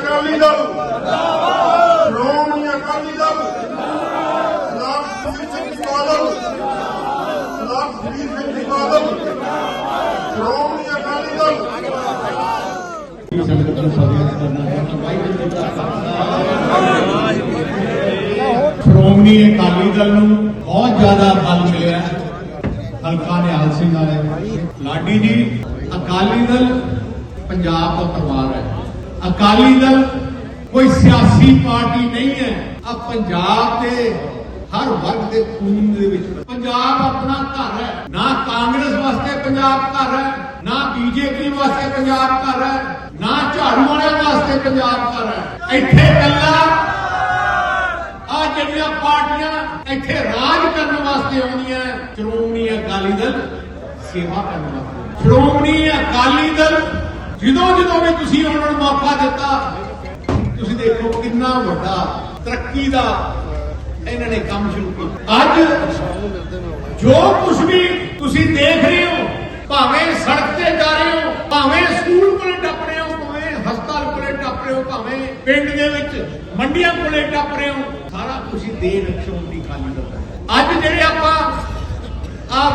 ਅਕਾਲੀ ਦਲ। ਸ਼੍ਰੋਮਣੀ ਅਕਾਲੀ ਦਲ। ਸਰਦਾਰ ਸਿੰਘ ਜੀ ਬਾਦਲ ਸਰਦਾਰ ਸਿੰਘ ਜੀ ਬਾਦਲ ਸ਼੍ਰੋਮਣੀ ਅਕਾਲੀ ਦਲ। ਸ਼੍ਰੋਮਣੀ ਅਕਾਲੀ ਦਲ ਨੂੰ ਬਹੁਤ ਜ਼ਿਆਦਾ ਬਲ ਮਿਲਿਆ ਹਲਕਾ ਨਿਹਾਲ ਸਿੰਘ ਵਾਲੇ। ਲਾਡੀ ਜੀ, ਅਕਾਲੀ ਦਲ ਪੰਜਾਬ ਦਾ ਪਰਿਵਾਰ ਹੈ। ਅਕਾਲੀ ਦਲ ਕੋਈ ਸਿਆਸੀ ਪਾਰਟੀ ਨਹੀਂ ਹੈ। ਆ ਪੰਜਾਬ ਦੇ ਹਰ ਵਰਗ ਦੇ ਖੂਨ ਦੇ ਵਿੱਚ ਪੰਜਾਬ ਆਪਣਾ ਘਰ ਹੈ। ਨਾ ਕਾਂਗਰਸ ਵਾਸਤੇ ਪੰਜਾਬ ਘਰ ਹੈ, ਨਾ ਬੀਜੇਪੀ ਵਾਸਤੇ ਪੰਜਾਬ ਘਰ ਹੈ, ਨਾ ਝਾੜੂ ਵਾਲਿਆਂ ਵਾਸਤੇ ਪੰਜਾਬ ਘਰ ਹੈ। ਇੱਥੇ ਕੱਲਾ ਆ ਜਿਹੜੀਆਂ ਪਾਰਟੀਆਂ ਇੱਥੇ ਰਾਜ ਕਰਨ ਵਾਸਤੇ ਆਉਂਦੀਆਂ ਸ਼੍ਰੋਮਣੀ ਅਕਾਲੀ ਦਲ ਸੇਵਾ ਕਰਨ ਵਾਸਤੇ। ਸ਼੍ਰੋਮਣੀ ਅਕਾਲੀ ਦਲ ਜਦੋਂ ਜਦੋਂ ਵੀ ਤੁਸੀਂ ਉਹਨਾਂ ਨੂੰ ਮੌਕਾ ਦਿੱਤਾ, ਤੁਸੀਂ ਦੇਖੋ ਕਿੰਨਾ ਵੱਡਾ ਤਰੱਕੀ ਦਾ ਇਹਨਾਂ ਨੇ ਕੰਮ ਸ਼ੁਰੂ ਕੀਤਾ। ਅੱਜ ਜੋ ਕੁਝ ਵੀ ਤੁਸੀਂ ਦੇਖ ਰਹੇ ਹੋ, ਭਾਵੇਂ ਸੜਕ ਤੇ ਜਾ ਰਹੇ ਹੋ, ਭਾਵੇਂ ਸਕੂਲ ਕੋਲੇ ਟੱਪ ਰਹੇ ਹੋ, ਭਾਵੇਂ ਹਸਪਤਾਲ ਕੋਲੇ ਟੱਪ ਰਹੇ ਹੋ, ਭਾਵੇਂ ਪਿੰਡ ਦੇ ਵਿੱਚ ਮੰਡੀਆਂ ਕੋਲੇ ਟੱਪ ਰਹੇ ਹੋ, ਸਾਰਾ ਕੁਝ ਦੇ ਰੱਖੋ ਦੀ ਖਾਲੀ ਦਾ ਅੱਜ ਜਿਹੜੇ ਆਪਾਂ ਆ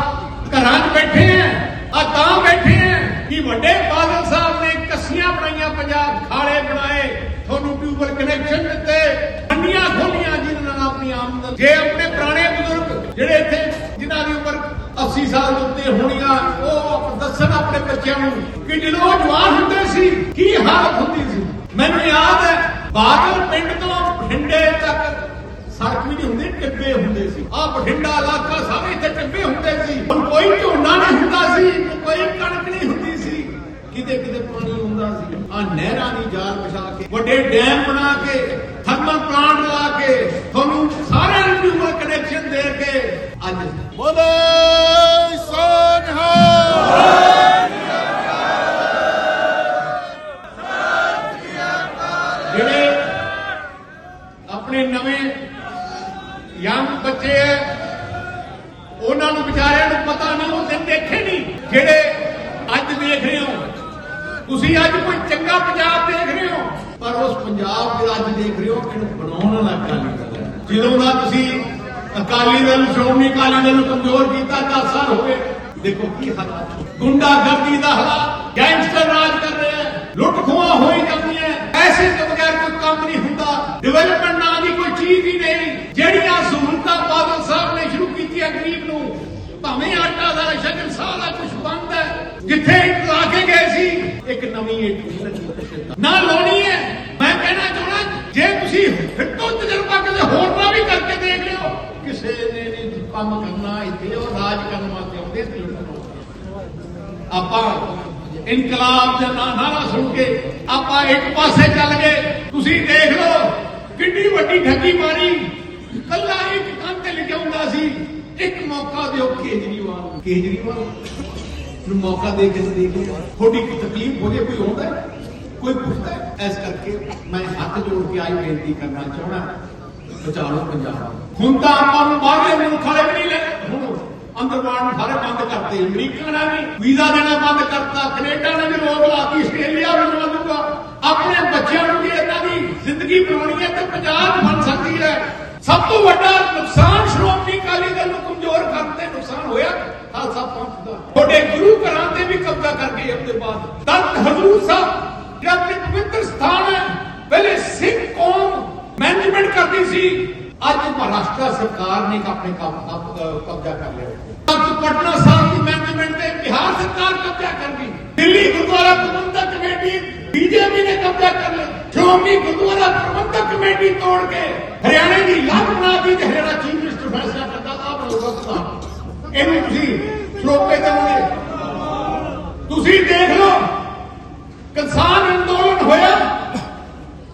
ਘਰਾਂ 'ਚ ਬੈਠੇ ਆ ਆ ਤਾਂ ਬੈਠੇ ਆ ਕਿ ਵੱਡੇ ਬਾਦਲ ਸਾਹਿਬ ਨੇ ਬਣਾਈਆਂ ਪੰਜਾਬ ਖਾਲੇ ਬਣਾਏ, ਤੁਹਾਨੂੰ ਟਿਊਬਲ ਕਨੈਕਸ਼ਨ ਦਿੱਤੇ। ਮੰਡੀਆਂ ਖੋਲੀਆਂ ਜਿਨ੍ਹਾਂ ਨਾਲ ਆਪਣੀ ਆਮਦਨ ਜੇ ਆਪਣੇ ਪੁਰਾਣੇ ਬਜ਼ੁਰਗ ਜਿਹੜੇ ਇੱਥੇ ਜਿਨ੍ਹਾਂ ਦੀ ਉਮਰ 80 ਸਾਲ ਉੱਤੇ ਹੋਣੀਆਂ, ਉਹ ਦੱਸਣ ਆਪਣੇ ਬੱਚਿਆਂ ਨੂੰ ਕਿ ਜਦੋਂ ਜਵਾਨ ਹੁੰਦੇ ਸੀ, ਕੀ ਹਾਲਤ ਹੁੰਦੀ ਸੀ? ਮੈਨੂੰ ਯਾਦ ਹੈ, ਬਾਦਲ ਪਿੰਡ ਤੋਂ ਬਠਿੰਡੇ ਤੱਕ ਸੜਕ ਵੀ ਨਹੀਂ ਹੁੰਦੀ, ਟਿੱਬੇ ਹੁੰਦੇ ਸੀ। ਆ ਬਠਿੰਡਾ ਇਲਾਕਾ ਸਾਰੇ ਇੱਥੇ ਟਿੱਬੇ ਹੁੰਦੇ ਸੀ ਹੁਣ ਕੋਈ ਝੋਨਾ ਨਹੀਂ ਹੁੰਦਾ ਸੀ ਕੋਈ ਕਣਕ ਨਹੀਂ ਹੁੰਦੀ ਸੀ ਕਿਤੇ ਕਿਤੇ ਪਾਣੀ ਹੁੰਦਾ ਸੀ ਆ ਨਹਿਰਾਂ ਦੀ ਜਾਲ ਵਿਛਾ ਕੇ, ਵੱਡੇ ਡੈਮ ਬਣਾ ਕੇ, ਥਰਮਲ ਪਲਾਂਟ ਲਾ ਕੇ, ਤੁਹਾਨੂੰ ਸਾਰਿਆਂ ਨੂੰ ਟਿਊਬਲ ਕਨੈਕਸ਼ਨ ਦੇ ਕੇ ਅੱਜ ਬੋਲੇ ਤੁਸੀਂ ਅੱਜ ਕੋਈ ਚੰਗਾ ਪੰਜਾਬ ਦੇਖ ਰਹੇ ਹੋ? ਪਰ ਉਸ ਪੰਜਾਬ ਜਿਹੜਾ ਅੱਜ ਦੇਖ ਰਹੇ ਹੋ ਇਹਨੂੰ ਬਣਾਉਣ ਵਾਲਾ ਅਕਾਲੀ ਦਲ ਹੈ। ਜਦੋਂ ਦਾ ਤੁਸੀਂ ਅਕਾਲੀ ਦਲ ਸ਼੍ਰੋਮਣੀ ਅਕਾਲੀ ਦਲ ਨੂੰ ਕਮਜ਼ੋਰ ਕੀਤਾ 10 ਸਾਲ ਹੋ ਗਏ। ਦੇਖੋ ਕੀ ਹਾਲਾਤ ਗੁੰਡਾਗਰਦੀ ਦਾ ਹਾਲਾਤ। ਗੈਂਗਸਟਰ ਰਾਜ ਕਰ ਰਹੇ ਹੈ। ਲੁੱਟ ਖੋਹਾਂ ਹੋਈ ਜਾਂਦੀ ਹੈ। ਐਸੇ ਤੋਂ ਬਗੈਰ ਕੋਈ ਕੰਮ ਨਹੀਂ ਹੁੰਦਾ। ਡਿਵੈਲਪਮੈਂਟ ਨਾਂ ਦੀ ਕੋਈ ਚੀਜ਼ ਹੀ ਨਹੀਂ। ਜਿਹੜੀਆਂ ਸਹੂਲਤਾਂ ਬਾਦਲ ਸਾਹਿਬ ਨੇ ਸ਼ੁਰੂ ਕੀਤੀਆਂ ਗਰੀਬ ਨੂੰ, ਭਾਵੇਂ ਆਟਾ ਦਾ ਸ਼ਗਨ ਸਾਰਾ ਕੁਝ ਬੰਦ ਹੈ। ਜਿੱਥੇ ਇੱਕ ਨਵੀਂ ਏਟ ਨਹੀਂ ਲੱਗੀ ਨਾ ਲਾਉਣੀ ਹੈ। ਮੈਂ ਕਹਿਣਾ ਚਾਹਣਾ ਜੇ ਤੁਸੀਂ ਫਿਰ ਤੋਂ ਤਜਰਬਾ ਕਦੇ ਹੋਰ ਨਾ ਵੀ ਕਰਕੇ ਦੇਖ ਲਿਓ, ਕਿਸੇ ਨੇ ਨਹੀਂ ਕੰਮ ਕਰਨਾ, ਇੱਥੇ ਉਹ ਰਾਜ ਕਰਨ ਵਾਸਤੇ ਆਉਂਦੇ ਸੀ ਲੋਕ ਆਪਾਂ ਇਨਕਲਾਬ ਦਾ ਨਾਰਾ ਸੁਣ ਕੇ ਆਪਾਂ ਇੱਕ ਪਾਸੇ ਚੱਲ ਗਏ। ਤੁਸੀਂ ਦੇਖ ਲਓ, ਕਿੰਨੀ ਵੱਡੀ ਠੱਗੀ ਮਾਰੀ। ਕੱਲਾ ਇੱਕ ਕੰਨ ਤੇ ਲਿਖਿਆ ਹੁੰਦਾ ਸੀ। ਇੱਕ ਮੌਕਾ ਦਿਓ ਕੇਜਰੀਵਾਲ ਨੂੰ। ਕੇਜਰੀਵਾਲ? ਨੂੰ ਮੌਕਾ ਦੇ ਕੇ ਦੇਖ ਥੋੜੀ ਕੋਈ ਤਕਲੀਫ ਹੋ ਜੇ ਕੋਈ ਹੁੰਦਾ ਕੋਈ ਪੁੱਛਦਾ ਇਸ ਕਰਕੇ ਮੈਂ ਹੱਥ ਜੋੜ ਕੇ ਆਈ ਬੇਨਤੀ ਕਰਨਾ ਚਾਹਣਾ ਬਚਾ ਪੰਜਾਬ। ਹੁਣ ਤਾਂ ਆਪਾਂ ਨੂੰ ਬਾਹਰਲੇ ਮੁਲਕ ਵਾਲੇ ਵੀ ਨਹੀਂ ਲੈ ਹੁਣ ਅੰਦਰਵਾੜ ਸਾਰੇ ਬੰਦ ਕਰਤੇ। ਅਮਰੀਕਾ ਨੇ ਵੀ ਵੀਜ਼ਾ ਦੇਣਾ ਬੰਦ ਕਰਤਾ। ਕੈਨੇਡਾ ਨੇ ਵੀ ਰੋਕ ਲਾਤੀ। ਆਸਟ੍ਰੇਲੀਆ ਵੀ ਲਵਾ ਦੂਗਾ ਆਪਣੇ ਬੱਚਿਆਂ ਨੂੰ ਵੀ ਇਹਨਾਂ ਦੀ ਜ਼ਿੰਦਗੀ ਬਣਾਉਣੀ ਹੈ ਤੇ ਪੰਜਾਬ ਬਣ ਸਕਦੀ ਹੈ। ਸਭ ਤੋਂ ਵੱਡਾ ਨੁਕਸਾਨ ਸ਼੍ਰੋਮਣੀ ਅਕਾਲੀ ਦਲ ਨੂੰ ਕਮਜ਼ੋਰ ਕਰਨ ਤੇ ਨੁਕਸਾਨ ਹੋਇਆ। ਖਾਲਸਾ ਪੰਥ ਤੁਹਾਡੇ ਗੁਰੂ ਘਰਾਂ ਤੇ ਵੀ ਕਬਜ਼ਾ ਕਰ ਗਏ ਉਹਦੇ ਬਾਅਦ। ਤਖਤ ਹਜ਼ੂਰ ਸਾਹਿਬ ਜਿਹੜਾ ਆਪਣੇ ਪਵਿੱਤਰ ਸਥਾਨ ਹੈ। ਪਹਿਲੇ ਸਿੱਖ ਕੌਮ ਮੈਨੇਜਮੈਂਟ ਕਰਦੀ ਸੀ। ਅੱਜ ਮਹਾਰਾਸ਼ਟਰ ਸਰਕਾਰ ਨੇ ਆਪਣੇ ਕਬਜ਼ਾ ਕਰ ਲਿਆ। ਤਖਤ ਪਟਨਾ ਸਾਹਿਬ ਦੀ ਮੈਨੇਜਮੈਂਟ ਤੇ ਬਿਹਾਰ ਸਰਕਾਰ ਕਬਜ਼ਾ ਕਰ ਗਈ। ਦਿੱਲੀ ਗੁਰਦੁਆਰਾ ਪ੍ਰਬੰਧਕ ਕਮੇਟੀ, ਬੀਜੇਪੀ ਨੇ ਕਬਜ਼ਾ ਕਰ ਲਿਆ। ਸ਼੍ਰੋਮਣੀ ਗੁਰਦੁਆਰਾ ਪ੍ਰਬੰਧਕ ਕਮੇਟੀ ਤੋੜ ਕੇ ਹਰਿਆਣੇ ਦੀ ਲੱਤ ਬਣਾ ਦਿੱਤੀ ਤੇ ਹਰਿਆਣਾ ਚੀਫ ਮਿਨਿਸਟਰ ਫੈਸਲਾ ਕਰਦਾ। ਆ ਬਣੂਗਾ ਪ੍ਰਧਾਨ ਇਹਨੂੰ ਤੁਸੀਂ ਸਰੋਪੇ ਦੇਵੋਗੇ ਤੁਸੀਂ ਦੇਖ ਲਓ, ਕਿਸਾਨ ਅੰਦੋਲਨ ਹੋਇਆ।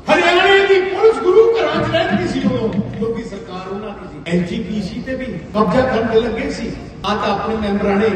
ਹਰਿਆਣੇ ਦੀ ਪੁਲਿਸ ਗੁਰੂ ਘਰਾਂ 'ਚ ਰਹਿੰਦੀ ਸੀ ਉਦੋਂ। ਕਿਉਂਕਿ ਸਰਕਾਰ ਉਹਨਾਂ ਦੀ ਸੀ। ਐਲਜੀਪੀਸੀ ਤੇ ਵੀ ਕਬਜ਼ਾ ਕਰਨ ਲੱਗੇ ਸੀ। ਆ ਤਾਂ ਆਪਣੇ ਮੈਂਬਰਾਂ ਨੇ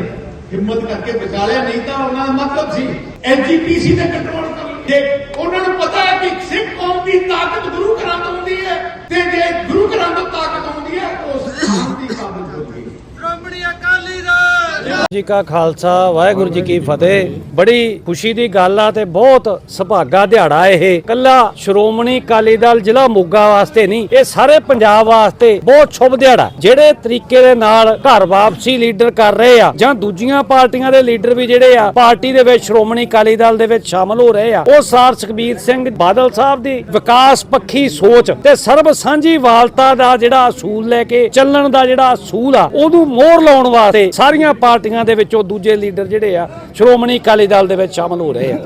ਹਿੰਮਤ ਕਰਕੇ ਬਚਾ ਲਿਆ, ਨਹੀਂ ਤਾਂ ਉਹਨਾਂ ਦਾ ਮਤਲਬ ਸੀ ਐਲਜੀਪੀਸੀ ਤੇ ਕੰਟਰੋਲ ਕਰ ਜੇ ਉਹਨਾਂ ਨੂੰ ਪਤਾ ਹੈ ਕਿ ਸਿੱਖ ਕੌਮ ਦੀ ਤਾਕਤ ਗੁਰੂ ਘਰਾਂ ਤੋਂ ਹੁੰਦੀ ਹੈ ਤੇ ਜੇ ਗੁਰੂ ਘਰਾਂ ਤੋਂ ਤਾਕਤ ਆਉਂਦੀ ਹੈ ਉਸ ਖਾਨ ਦੀ ਤਾਕਤ ਹੁੰਦੀ ਹੈ ਸ਼੍ਰੋਮਣੀ ਅਕਾਲੀ ਦਲ ਜੀ ਕਾ ਖਾਲਸਾ, ਵਾਹਿਗੁਰੂ ਜੀ ਕੀ ਫਤਿਹ। ਬੜੀ ਖੁਸ਼ੀ ਦੀ ਗੱਲ ਆ ਤੇ ਬਹੁਤ ਸੁਭਾਗਾ ਦਿਹਾੜਾ ਇਹ। ਕੱਲਾ ਸ਼੍ਰੋਮਣੀ ਅਕਾਲੀ ਦਲ ਜ਼ਿਲ੍ਹਾ ਮੋਗਾ ਵਾਸਤੇ ਨਹੀਂ, ਇਹ ਸਾਰੇ ਪੰਜਾਬ ਵਾਸਤੇ ਬਹੁਤ ਸ਼ੁਭ ਦਿਹਾੜਾ। ਜਿਹੜੇ ਤਰੀਕੇ ਦੇ ਨਾਲ ਘਰ ਵਾਪਸੀ ਲੀਡਰ ਕਰ ਰਹੇ ਆ, ਜਾਂ ਦੂਜੀਆਂ ਪਾਰਟੀਆਂ ਦੇ ਲੀਡਰ ਵੀ ਜਿਹੜੇ ਆ, ਪਾਰਟੀ ਦੇ ਵਿੱਚ ਸ਼੍ਰੋਮਣੀ ਅਕਾਲੀ ਦਲ ਦੇ ਵਿੱਚ ਸ਼ਾਮਲ ਹੋ ਰਹੇ ਆ, ਉਹ ਸਾਰ ਸੁਖਬੀਰ ਸਿੰਘ ਬਾਦਲ ਸਾਹਿਬ ਦੀ ਵਿਕਾਸ ਪੱਖੀ ਸੋਚ ਤੇ ਸਰਬ ਸਾਂਝੀ ਵਾਲਤਾ ਦਾ ਜਿਹੜਾ ਅਸੂਲ ਲੈ ਕੇ ਚੱਲਣ ਦਾ ਜਿਹੜਾ ਅਸੂਲ ਆ, ਉਹਨੂੰ ਮੋਹਰ ਲਾਉਣ ਵਾਸਤੇ ਸਾਰੀਆਂ ਪਾਰਟੀਆਂ ਦੇ ਵਿੱਚੋਂ ਦੂਜੇ ਲੀਡਰ ਜਿਹੜੇ ਆ, ਸ਼੍ਰੋਮਣੀ ਅਕਾਲੀ ਦਲ ਦੇ ਵਿੱਚ ਸ਼ਾਮਲ ਹੋ ਰਹੇ ਆ।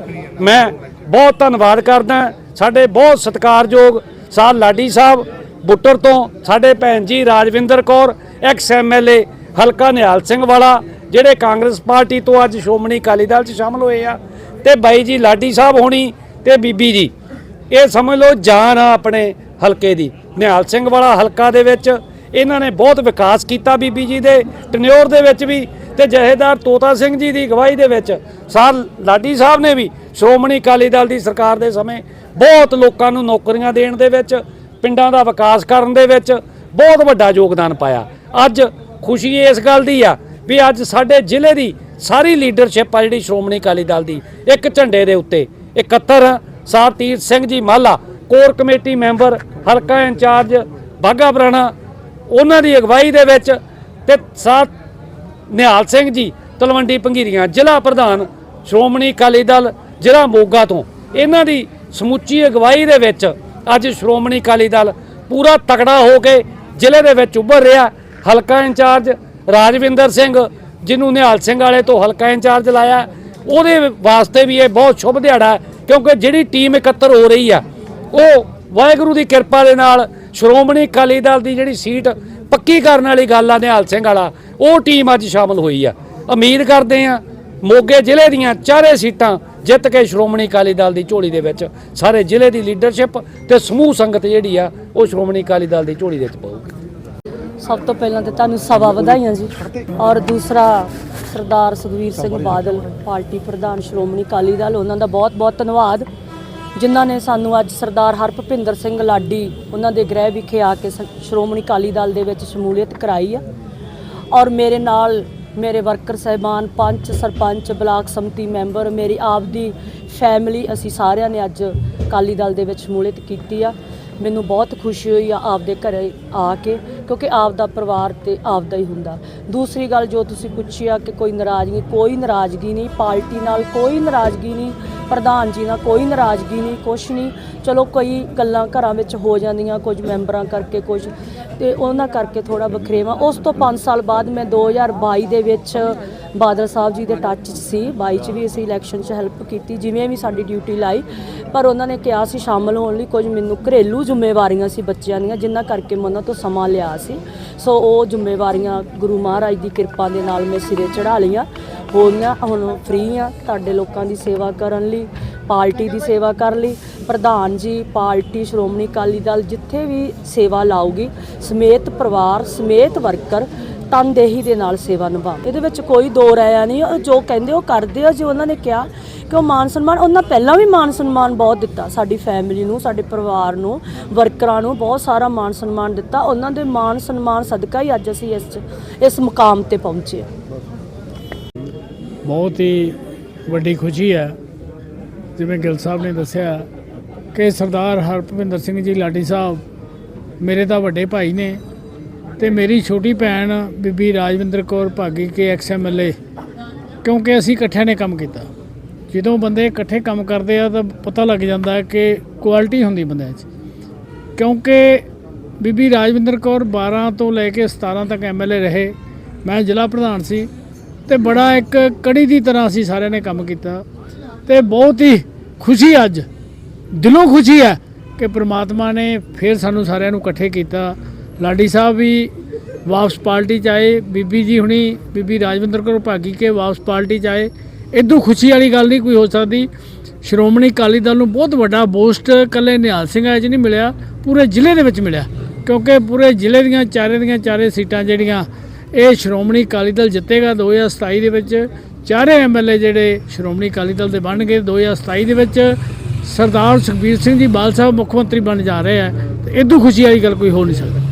ਮੈਂ ਬਹੁਤ ਧੰਨਵਾਦ ਕਰਦਾ, ਸਾਡੇ ਬਹੁਤ ਸਤਿਕਾਰਯੋਗ ਸਾਹ ਲਾਡੀ ਸਾਹਿਬ ਬੁੱਟਰ ਤੋਂ, ਸਾਡੇ ਭੈਣ ਜੀ ਰਾਜਵਿੰਦਰ ਕੌਰ, ਐਕਸ ਐਮਐਲਏ ਹਲਕਾ ਨਿਹਾਲ ਸਿੰਘ ਵਾਲਾ, ਜਿਹੜੇ ਕਾਂਗਰਸ ਪਾਰਟੀ ਤੋਂ ਅੱਜ ਸ਼੍ਰੋਮਣੀ ਅਕਾਲੀ ਦਲ 'ਚ ਸ਼ਾਮਲ ਹੋਏ ਆ, ਤੇ ਬਾਈ ਜੀ ਲਾਡੀ ਸਾਹਿਬ ਹੋਣੀ ਤੇ ਬੀਬੀ ਜੀ। ਇਹ ਸਮਝ ਲਓ ਜਾਨ ਆ ਆਪਣੇ ਹਲਕੇ ਦੀ। ਨਿਹਾਲ ਸਿੰਘ ਵਾਲਾ ਹਲਕਾ ਦੇ ਵਿੱਚ ਇਹਨਾਂ ਨੇ ਬਹੁਤ ਵਿਕਾਸ ਕੀਤਾ ਬੀਬੀ ਜੀ ਦੇ, ਟਨਿਓਰ ਦੇ ਵਿੱਚ ਵੀ ਤੇ ਜਹੇਦਾਰ ਤੋਤਾ ਸਿੰਘ ਜੀ ਦੀ ਅਗਵਾਈ ਦੇ ਵਿੱਚ। ਸਾਰ ਲਾਡੀ ਸਾਹਿਬ ਨੇ ਵੀ ਸ਼੍ਰੋਮਣੀ ਅਕਾਲੀ ਦਲ ਦੀ ਸਰਕਾਰ ਦੇ ਸਮੇਂ ਬਹੁਤ ਲੋਕਾਂ ਨੂੰ ਨੌਕਰੀਆਂ ਦੇਣ ਦੇ ਵਿੱਚ, ਪਿੰਡਾਂ ਦਾ ਵਿਕਾਸ ਕਰਨ ਦੇ ਵਿੱਚ ਬਹੁਤ ਵੱਡਾ ਯੋਗਦਾਨ ਪਾਇਆ। ਅੱਜ ਖੁਸ਼ੀ ਇਸ ਗੱਲ ਦੀ ਆ ਵੀ ਅੱਜ ਸਾਡੇ ਜ਼ਿਲ੍ਹੇ ਦੀ ਸਾਰੀ ਲੀਡਰਸ਼ਿਪ ਆ ਜਿਹੜੀ ਸ਼੍ਰੋਮਣੀ ਅਕਾਲੀ ਦਲ ਦੀ, ਇੱਕ ਝੰਡੇ ਦੇ ਉੱਤੇ 71 Sartir Singh ji Mala, core committee member, ਹਲਕਾ ਇੰਚਾਰਜ ਬਾਗਾ ਪੁਰਾਣਾ ਉਹਨਾਂ ਦੀ ਅਗਵਾਈ ਦੇ ਵਿੱਚ ਤੇ ਸਾਥ ਨਿਹਾਲ ਸਿੰਘ ਜੀ, ਤਲਵੰਡੀ ਪੰਗੀਰੀਆਂ ਜ਼ਿਲ੍ਹਾ ਪ੍ਰਧਾਨ ਸ਼੍ਰੋਮਣੀ ਅਕਾਲੀ ਦਲ, ਜ਼ਿਲ੍ਹਾ ਮੋਗਾ ਤੋਂ। ਇਹਨਾਂ ਦੀ ਸਮੁੱਚੀ ਅਗਵਾਈ ਦੇ ਵਿੱਚ ਅੱਜ ਸ਼੍ਰੋਮਣੀ ਅਕਾਲੀ ਦਲ ਪੂਰਾ ਤਕੜਾ ਹੋ ਕੇ ਜ਼ਿਲ੍ਹੇ ਦੇ ਵਿੱਚ ਉੱਭਰ ਰਿਹਾ। ਹਲਕਾ ਇੰਚਾਰਜ ਰਾਜਵਿੰਦਰ ਸਿੰਘ, ਜਿਹਨੂੰ ਨਿਹਾਲ ਸਿੰਘ ਵਾਲੇ ਤੋਂ ਹਲਕਾ ਇੰਚਾਰਜ ਲਾਇਆ। ਉਹਦੇ ਵਾਸਤੇ ਵੀ ਇਹ ਬਹੁਤ ਸ਼ੁਭ ਦਿਹਾੜਾ ਹੈ, ਕਿਉਂਕਿ ਜਿਹੜੀ ਟੀਮ ਇਕੱਤਰ ਹੋ ਰਹੀ ਆ, ਉਹ ਵਾਹਿਗੁਰੂ ਦੀ ਕਿਰਪਾ ਦੇ ਨਾਲ ਸ਼੍ਰੋਮਣੀ ਅਕਾਲੀ ਦਲ ਦੀ ਜਿਹੜੀ ਸੀਟ ਪੱਕੀ ਕਰਨ ਵਾਲੀ ਗੱਲ ਆ ਨਿਹਾਲ ਸਿੰਘ ਵਾਲਾ, ਉਹ ਟੀਮ ਅੱਜ ਸ਼ਾਮਲ ਹੋਈ ਆ। ਉਮੀਦ ਕਰਦੇ ਆ ਮੋਗੇ ਜ਼ਿਲ੍ਹੇ ਦੀਆਂ ਚਾਰੇ ਸੀਟਾਂ ਜਿੱਤ ਕੇ ਸ਼੍ਰੋਮਣੀ ਅਕਾਲੀ ਦਲ ਦੀ ਝੋਲੀ ਦੇ ਵਿੱਚ ਸਾਰੇ ਜ਼ਿਲ੍ਹੇ ਦੀ ਲੀਡਰਸ਼ਿਪ ਤੇ ਸਮੂਹ ਸੰਗਤ ਜਿਹੜੀ ਆ, ਉਹ ਸ਼੍ਰੋਮਣੀ ਅਕਾਲੀ ਦਲ ਦੀ ਝੋਲੀ ਦੇ ਵਿੱਚ ਪਊਗੀ। ਸਭ ਤੋਂ ਪਹਿਲਾਂ ਤੇ ਤੁਹਾਨੂੰ ਸਭਾ ਵਧਾਈਆਂ ਜੀ। ਔਰ ਦੂਸਰਾ ਸਰਦਾਰ ਸੁਖਵੀਰ ਸਿੰਘ ਬਾਦਲ, ਪਾਰਟੀ ਪ੍ਰਧਾਨ ਸ਼੍ਰੋਮਣੀ ਅਕਾਲੀ ਦਲ, ਉਹਨਾਂ ਦਾ ਬਹੁਤ-ਬਹੁਤ ਧੰਨਵਾਦ। ਜਿਨ੍ਹਾਂ ਨੇ ਸਾਨੂੰ ਅੱਜ ਸਰਦਾਰ ਹਰਭਪਿੰਦਰ ਸਿੰਘ ਲਾਡੀ, ਉਹਨਾਂ ਦੇ ਗ੍ਰਹਿ ਵਿਖੇ ਆ ਕੇ ਸ- ਸ਼੍ਰੋਮਣੀ ਅਕਾਲੀ ਦਲ ਦੇ ਵਿੱਚ ਸ਼ਮੂਲੀਅਤ ਕਰਾਈ ਆ। ਔਰ ਮੇਰੇ ਨਾਲ ਮੇਰੇ ਵਰਕਰ ਸਹਿਬਾਨ, ਪੰਚ ਸਰਪੰਚ, ਬਲਾਕ ਸਮਿਤੀ ਮੈਂਬਰ, ਮੇਰੀ ਆਪ ਦੀ ਫੈਮਿਲੀ, ਅਸੀਂ ਸਾਰਿਆਂ ਨੇ ਅੱਜ ਅਕਾਲੀ ਦਲ ਦੇ ਵਿੱਚ ਸ਼ਮੂਲੀਅਤ ਕੀਤੀ ਆ। ਮੈਨੂੰ ਬਹੁਤ ਖੁਸ਼ੀ ਹੋਈ ਆ ਆਪਦੇ ਘਰੇ ਆ ਕੇ, ਕਿਉਂਕਿ ਆਪ ਦਾ ਪਰਿਵਾਰ ਤੇ ਆਪਦਾ ਹੀ ਹੁੰਦਾ। ਦੂਸਰੀ ਗੱਲ ਜੋ ਤੁਸੀਂ ਪੁੱਛੀ ਆ ਕਿ ਕੋਈ ਨਾਰਾਜ਼ਗੀ ਕੋਈ ਨਾਰਾਜ਼ਗੀ ਨਹੀਂ, ਪਾਰਟੀ ਨਾਲ ਕੋਈ ਨਾਰਾਜ਼ਗੀ ਨਹੀਂ ਪ੍ਰਧਾਨ ਜੀ ਨਾਲ ਕੋਈ ਨਾਰਾਜ਼ਗੀ ਨਹੀਂ, ਕੁਛ ਨਹੀਂ। ਚਲੋ ਕਈ ਗੱਲਾਂ ਘਰਾਂ ਵਿੱਚ ਹੋ ਜਾਂਦੀਆਂ, ਕੁਝ ਮੈਂਬਰਾਂ ਕਰਕੇ ਕੁਝ। ਤੇ ਉਹਨਾਂ ਕਰਕੇ ਥੋੜਾ ਵਖਰੇਵਾ ਉਸ ਤੋਂ 5 ਸਾਲ ਬਾਅਦ ਮੈਂ 2022 ਦੇ ਵਿੱਚ ਬਾਦਲ ਸਾਹਿਬ ਜੀ ਦੇ ਟੱਚ 'ਚ ਸੀ 22 ਚ ਵੀ ਅਸੀਂ ਇਲੈਕਸ਼ਨ 'ਚ ਹੈਲਪ ਕੀਤੀ, ਜਿਵੇਂ ਵੀ ਸਾਡੀ ਡਿਊਟੀ ਲਾਈ, ਪਰ ਉਹਨਾਂ ਨੇ ਕਿਹਾ ਸੀ ਸ਼ਾਮਲ ਹੋਣ ਲਈ ਕੁਝ ਮੈਨੂੰ ਘਰੇਲੂ ਜ਼ਿੰਮੇਵਾਰੀਆਂ ਸੀ ਬੱਚਿਆਂ ਦੀਆਂ ਜਿਨ੍ਹਾਂ ਕਰਕੇ ਮੈਂ ਉਹਨਾਂ ਤੋਂ ਸਮਾਂ ਲਿਆ ਸੀ। ਸੋ ਉਹ ਜ਼ਿੰਮੇਵਾਰੀਆਂ ਗੁਰੂ ਮਹਾਰਾਜ ਦੀ ਕਿਰਪਾ ਦੇ ਨਾਲ ਮੈਂ ਸਿਰੇ ਚੜਾ ਲਈਆਂ। ਹੋਈਆਂ ਹੁਣ ਫ੍ਰੀ ਆ ਤੁਹਾਡੇ ਲੋਕਾਂ ਦੀ ਸੇਵਾ ਕਰਨ ਲਈ, ਪਾਰਟੀ ਦੀ ਸੇਵਾ ਕਰਨ ਲਈ। ਪ੍ਰਧਾਨ ਜੀ, ਪਾਰਟੀ, ਸ਼੍ਰੋਮਣੀ ਅਕਾਲੀ ਦਲ ਜਿੱਥੇ ਵੀ ਸੇਵਾ ਲਾਊਗੀ, ਸਮੇਤ ਪਰਿਵਾਰ, ਸਮੇਤ ਵਰਕਰ ਤਨਦੇਹੀ ਦੇ ਨਾਲ ਸੇਵਾ ਨਿਭਾ। ਇਹਦੇ ਵਿੱਚ ਕੋਈ ਦੋ ਰਾਇਆ ਨਹੀਂ ਜੋ ਕਹਿੰਦੇ ਉਹ ਕਰਦੇ ਆ, ਜੋ ਉਹਨਾਂ ਨੇ ਕਿਹਾ ਕਿ ਉਹ ਮਾਨ ਸਨਮਾਨ, ਉਹਨਾਂ ਪਹਿਲਾਂ ਵੀ ਮਾਨ ਸਨਮਾਨ ਬਹੁਤ ਦਿੱਤਾ। ਸਾਡੀ ਫੈਮਿਲੀ ਨੂੰ, ਸਾਡੇ ਪਰਿਵਾਰ ਨੂੰ ਵਰਕਰਾਂ ਨੂੰ ਬਹੁਤ ਸਾਰਾ ਮਾਨ ਸਨਮਾਨ ਦਿੱਤਾ। ਉਹਨਾਂ ਦੇ ਮਾਨ ਸਨਮਾਨ ਸਦਕਾ ਹੀ ਅੱਜ ਅਸੀਂ ਇਸ ਇਸ ਮੁਕਾਮ ਤੇ ਪਹੁੰਚੇ ਹਾਂ। ਬਹੁਤ ਹੀ ਵੱਡੀ ਖੁਸ਼ੀ ਹੈ, ਜਿਵੇਂ ਗਿੱਲ ਸਾਹਿਬ ਨੇ ਦੱਸਿਆ ਕਿ ਸਰਦਾਰ ਹਰਭਿੰਦਰ ਸਿੰਘ ਜੀ ਲਾਡੀ ਸਾਹਿਬ ਮੇਰੇ ਤਾਂ ਵੱਡੇ ਭਾਈ ਨੇ। ਤੇ ਮੇਰੀ ਛੋਟੀ ਭੈਣ ਬੀਬੀ ਰਾਜਵਿੰਦਰ ਕੌਰ ਭਾਗੀ ਕੇ ਐਕਸਐਮਐਲਏ ਕਿਉਂਕਿ ਅਸੀਂ ਇਕੱਠਿਆਂ ਨੇ ਕੰਮ ਕੀਤਾ। ਜਦੋਂ ਬੰਦੇ ਇਕੱਠੇ ਕੰਮ ਕਰਦੇ ਆ ਤਾਂ ਪਤਾ ਲੱਗ ਜਾਂਦਾ ਹੈ ਕਿ ਕੁਆਲਿਟੀ ਹੁੰਦੀ ਬੰਦਿਆਂ 'ਚ। ਕਿਉਂਕਿ ਬੀਬੀ ਰਾਜਵਿੰਦਰ ਕੌਰ 12 ਤੋਂ ਲੈ ਕੇ 17 ਤੱਕ ਐਮਐਲਏ ਰਹੇ, ਮੈਂ ਜ਼ਿਲ੍ਹਾ ਪ੍ਰਧਾਨ ਸੀ ਤੇ ਬੜਾ ਇੱਕ ਕੜੀ ਦੀ ਤਰ੍ਹਾਂ ਅਸੀਂ ਸਾਰਿਆਂ ਨੇ ਕੰਮ ਕੀਤਾ। ਤੇ ਬਹੁਤ ਹੀ ਖੁਸ਼ੀ ਅੱਜ, ਦਿਲੋਂ ਖੁਸ਼ੀ ਹੈ ਕਿ ਪ੍ਰਮਾਤਮਾ ਨੇ ਫਿਰ ਸਾਨੂੰ ਸਾਰਿਆਂ ਨੂੰ ਇਕੱਠੇ ਕੀਤਾ। ਲਾਡੀ ਸਾਹਿਬ ਵੀ ਵਾਪਸ ਪਾਰਟੀ ਚ ਆਏ, ਬੀਬੀ ਜੀ ਹੁਣੀ, ਬੀਬੀ ਰਾਜਵਿੰਦਰ ਕੌਰ ਭਾਗੀ ਕੇ ਵਾਪਸ ਪਾਰਟੀ ਚ ਆਏ। ਇਦੋਂ ਖੁਸ਼ੀ ਵਾਲੀ ਗੱਲ ਨਹੀਂ ਕੋਈ ਹੋ ਸਕਦੀ। ਸ਼੍ਰੋਮਣੀ ਅਕਾਲੀ ਦਲ ਨੂੰ ਬਹੁਤ ਵੱਡਾ ਬੂਸਟ ਕੱਲੇ ਨਿਹਾਲ ਸਿੰਘ ਆਏ 'ਚ ਨਹੀਂ ਮਿਲਿਆ, ਪੂਰੇ ਜ਼ਿਲ੍ਹੇ ਦੇ ਵਿੱਚ ਮਿਲਿਆ। ਕਿਉਂਕਿ ਪੂਰੇ ਜ਼ਿਲ੍ਹੇ ਦੀਆਂ ਚਾਰੇ ਦੀਆਂ ਚਾਰੇ ਸੀਟਾਂ ਜਿਹੜੀਆਂ ਇਹ ਸ਼੍ਰੋਮਣੀ ਅਕਾਲੀ ਦਲ ਜਿੱਤੇਗਾ 2027 ਦੇ ਵਿੱਚ, ਚਾਰੇ ਐਮਐਲਏ ਜਿਹੜੇ ਸ਼੍ਰੋਮਣੀ ਅਕਾਲੀ ਦਲ ਦੇ ਬਣਨਗੇ 2027 ਦੇ ਵਿੱਚ, ਸਰਦਾਰ ਸੁਖਬੀਰ ਸਿੰਘ ਜੀ ਬਾਲ ਸਾਹਿਬ ਮੁੱਖ ਮੰਤਰੀ ਬਣ ਜਾ ਰਹੇ ਆ। ਤੇ ਇਦੋਂ ਖੁਸ਼ੀ ਵਾਲੀ ਗੱਲ ਕੋਈ ਹੋ ਨਹੀਂ ਸਕਦੀ।